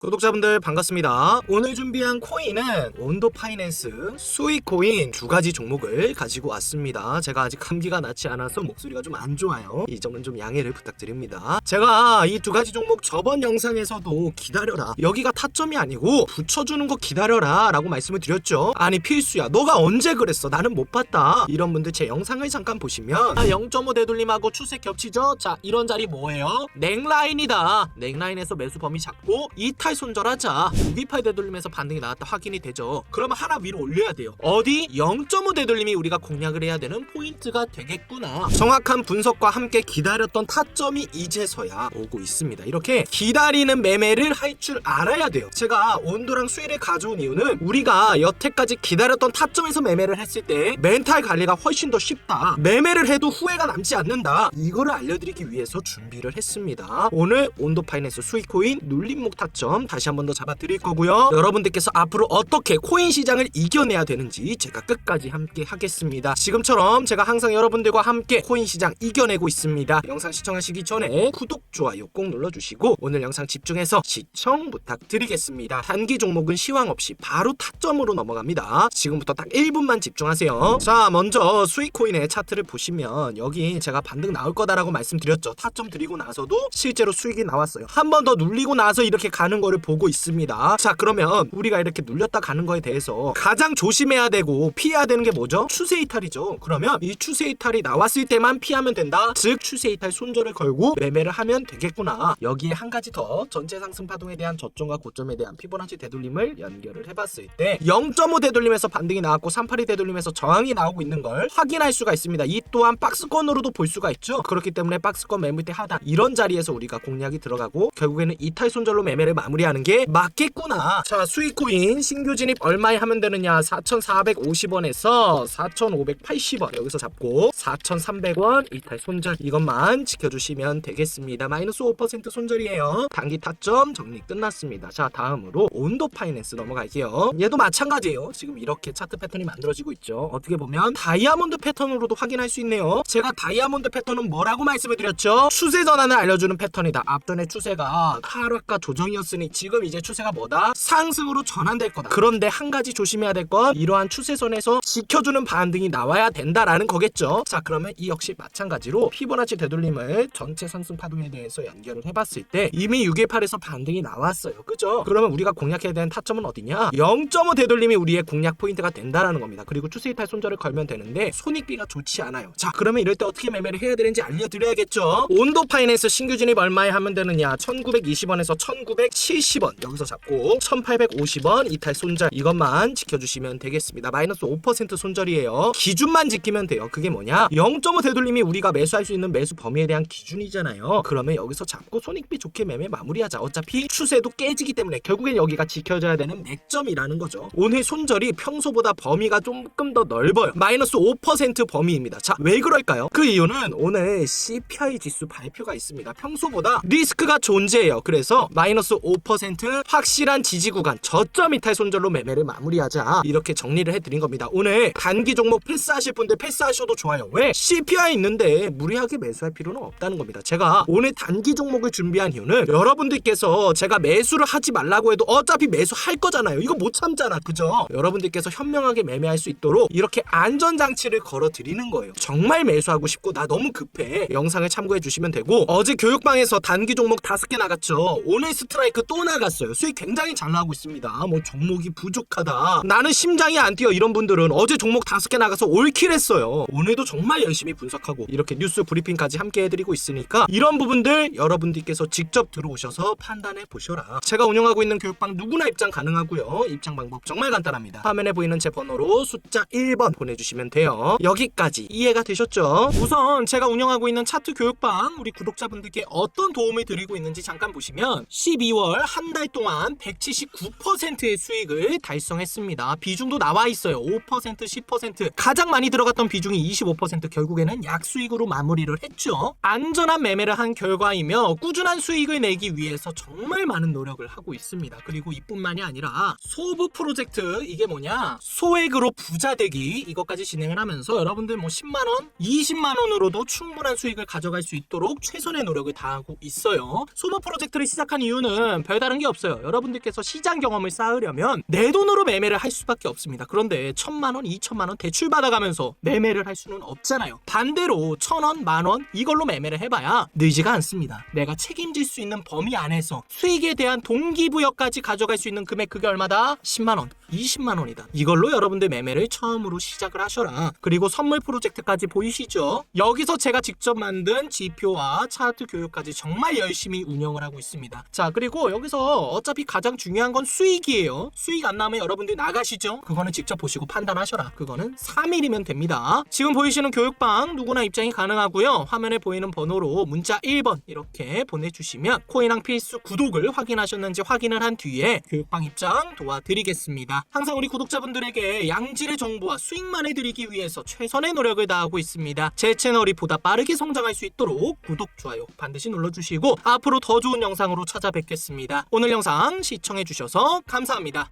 구독자분들 반갑습니다. 오늘 준비한 코인은 온도 파이낸스, 수익 코인 두 가지 종목을 가지고 왔습니다. 제가 아직 감기가 낫지 않아서 목소리가 좀 안 좋아요. 이 점은 좀 양해를 부탁드립니다. 제가 이 두 가지 종목 저번 영상에서도 기다려라. 여기가 타점이 아니고 붙여주는 거 기다려라 라고 말씀을 드렸죠. 아니 필수야. 너가 언제 그랬어? 나는 못 봤다. 이런 분들 제 영상을 잠깐 보시면 아, 0.5 되돌림하고 추세 겹치죠? 자 이런 자리 뭐예요? 넥라인이다. 넥라인에서 매수 범위 잡고 이탈 손절하자. 628 되돌림에서 반등이 나왔다 확인이 되죠. 그러면 하나 위로 올려야 돼요. 어디? 0.5 되돌림이 우리가 공략을 해야 되는 포인트가 되겠구나. 정확한 분석과 함께 기다렸던 타점이 이제서야 오고 있습니다. 이렇게 기다리는 매매를 할 줄 알아야 돼요. 제가 온도랑 수위를 가져온 이유는 우리가 여태까지 기다렸던 타점에서 매매를 했을 때 멘탈 관리가 훨씬 더 쉽다. 매매를 해도 후회가 남지 않는다. 이거를 알려드리기 위해서 준비를 했습니다. 오늘 온도 파이낸스 수익 코인 눌림목 타점 다시 한 번 더 잡아드릴 거고요. 여러분들께서 앞으로 어떻게 코인 시장을 이겨내야 되는지 제가 끝까지 함께 하겠습니다. 지금처럼 제가 항상 여러분들과 함께 코인 시장 이겨내고 있습니다. 영상 시청하시기 전에 구독, 좋아요 꼭 눌러주시고 오늘 영상 집중해서 시청 부탁드리겠습니다. 단기 종목은 시황 없이 바로 타점으로 넘어갑니다. 지금부터 딱 1분만 집중하세요. 자, 먼저 수익 코인의 차트를 보시면 여기 제가 반등 나올 거다라고 말씀드렸죠. 타점 드리고 나서도 실제로 수익이 나왔어요. 한 번 더 눌리고 나서 이렇게 가는 거를 보고 있습니다. 자, 그러면 우리가 이렇게 눌렸다 가는 거에 대해서 가장 조심해야 되고 피해야 되는 게 뭐죠? 추세 이탈이죠. 그러면 이 추세 이탈이 나왔을 때만 피하면 된다. 즉 추세 이탈 손절을 걸고 매매를 하면 되겠구나. 여기에 한 가지 더 전체 상승 파동에 대한 저점과 고점에 대한 피보나치 되돌림을 연결을 해봤을 때 0.5 되돌림에서 반등이 나왔고 382 되돌림에서 저항이 나오고 있는 걸 확인할 수가 있습니다. 이 또한 박스권으로도 볼 수가 있죠. 그렇기 때문에 박스권 매물대 하단 이런 자리에서 우리가 공략이 들어가고 결국에는 이탈 손절로 매매를 마무리 하는 게 맞겠구나. 자 수익 코인 신규 진입 얼마에 하면 되느냐 4,450원에서 4,580원 여기서 잡고 4,300원 이탈 손절 이것만 지켜주시면 되겠습니다. 마이너스 5% 손절이에요. 단기 타점 정리 끝났습니다. 자 다음으로 온도 파이낸스 넘어갈게요. 얘도 마찬가지예요. 지금 이렇게 차트 패턴이 만들어지고 있죠. 어떻게 보면 다이아몬드 패턴으로도 확인할 수 있네요. 제가 다이아몬드 패턴은 뭐라고 말씀을 드렸죠? 추세 전환을 알려주는 패턴이다. 앞전에 추세가 하락과 조정이었으니 지금 이제 추세가 뭐다? 상승으로 전환될 거다. 그런데 한 가지 조심해야 될 건 이러한 추세선에서 지켜주는 반등이 나와야 된다라는 거겠죠. 자 그러면 이 역시 마찬가지로 피보나치 되돌림을 전체 상승 파동에 대해서 연결을 해봤을 때 이미 618에서 반등이 나왔어요. 그죠? 그러면 우리가 공략해야 되는 타점은 어디냐? 0.5 되돌림이 우리의 공략 포인트가 된다라는 겁니다. 그리고 추세 이탈 손절을 걸면 되는데 손익비가 좋지 않아요. 자 그러면 이럴 때 어떻게 매매를 해야 되는지 알려드려야겠죠. 온도 파이낸스 신규 진입 얼마에 하면 되느냐? 1920원에서 1970원 여기서 잡고 1850원 이탈 손절 이것만 지켜주시면 되겠습니다. 마이너스 5% 손절이에요. 기준만 지키면 돼요. 그게 뭐냐? 0.5 되돌림이 우리가 매수할 수 있는 매수 범위에 대한 기준이잖아요. 그러면 여기서 잡고 손익비 좋게 매매 마무리하자. 어차피 추세도 깨지기 때문에 결국엔 여기가 지켜져야 되는 맥점이라는 거죠. 오늘 손절이 평소보다 범위가 조금 더 넓어요. 마이너스 5% 범위입니다. 자, 왜 그럴까요? 그 이유는 오늘 CPI 지수 발표가 있습니다. 평소보다 리스크가 존재해요. 그래서 마이너스 5% 확실한 지지 구간 저점 이탈 손절로 매매를 마무리하자. 이렇게 정리를 해드린 겁니다. 오늘 단기 종목 패스하실 분들 패스하셔도 좋아요. 왜? CPI 있는데 무리하게 매수할 필요는 없다는 겁니다. 제가 오늘 단기 종목을 준비한 이유는 여러분들께서 제가 매수를 하지 말라고 해도 어차피 매수할 거잖아요. 이거 못 참잖아. 그죠? 여러분들께서 현명하게 매매할 수 있도록 이렇게 안전장치를 걸어 드리는 거예요. 정말 매수하고 싶고 나 너무 급해. 영상을 참고해 주시면 되고 어제 교육방에서 단기 종목 다섯 개 나갔죠. 오늘 스트라이크 또 나갔어요. 수익 굉장히 잘 나오고 있습니다. 뭐 종목이 부족하다. 나는 심장이 안 뛰어 이런 분들은 어제 종목 다섯 개 나가서 올킬 했어요. 오늘도 정말 열심히 분석하고 이렇게 뉴스 브리핑까지 함께 해드리고 있으니까 이런 부분들 여러분들께서 직접 들어오셔서 판단해 보셔라. 제가 운영하고 있는 교육방 누구나 입장 가능하고요. 입장 방법 정말 간단합니다. 화면에 보이는 제 번호로 숫자 1번 보내주시면 돼요. 여기까지 이해가 되셨죠? 우선 제가 운영하고 있는 차트 교육방 우리 구독자분들께 어떤 도움을 드리고 있는지 잠깐 보시면 12월 한 달 동안 179%의 수익을 달성했습니다. 비중도 나와 있어요. 5% 10% 가장 많이 들어갔던 비중이 25% 결국에는 약수익으로 마무리를 했죠. 안전한 매매를 한 결과이며 꾸준한 수익을 내기 위해서 정말 많은 노력을 하고 있습니다. 그리고 이뿐만이 아니라 소부 프로젝트 이게 뭐냐 소액으로 부자 되기 이것까지 진행을 하면서 여러분들 뭐 10만 원, 20만 원으로도 충분한 수익을 가져갈 수 있도록 최선의 노력을 다하고 있어요. 소부 프로젝트를 시작한 이유는 별다른 게 없어요. 여러분들께서 시장 경험을 쌓으려면 내 돈으로 매매를 할 수밖에 없습니다. 그런데 천만 원, 이천만 원 대출 받아가면서 매매를 할 수는 없잖아요. 반대로 천 원, 만 원 이걸로 매매를 해봐야 늘지가 않습니다. 내가 책임질 수 있는 범위 안에서 수익에 대한 동기부여까지 가져갈 수 있는 금액 그게 얼마다? 10만 원, 20만 원이다. 이걸로 여러분들 매매를 처음으로 시작을 하셔라. 그리고 선물 프로젝트까지 보이시죠? 여기서 제가 직접 만든 지표와 차트 교육까지 정말 열심히 운영을 하고 있습니다. 자, 그리고 여기서 어차피 가장 중요한 건 수익이에요. 수익 안 나면 여러분들 나가시죠? 그거는 직접 보시고 판단하셔라. 그거는 3일이면 됩니다. 지금 보이시는 교육방 누구나 입장이 가능하고요. 화면에 보이는 번호로 문자 1번 이렇게 보내주시면 코인왕 필수 구독을 확인하셨는지 확인을 한 뒤에 교육방 입장 도와드리겠 항상 우리 구독자분들에게 양질의 정보와 수익만 해드리기 위해서 최선의 노력을 다하고 있습니다. 제 채널이 보다 빠르게 성장할 수 있도록 구독, 좋아요 반드시 눌러주시고 앞으로 더 좋은 영상으로 찾아뵙겠습니다. 오늘 영상 시청해주셔서 감사합니다.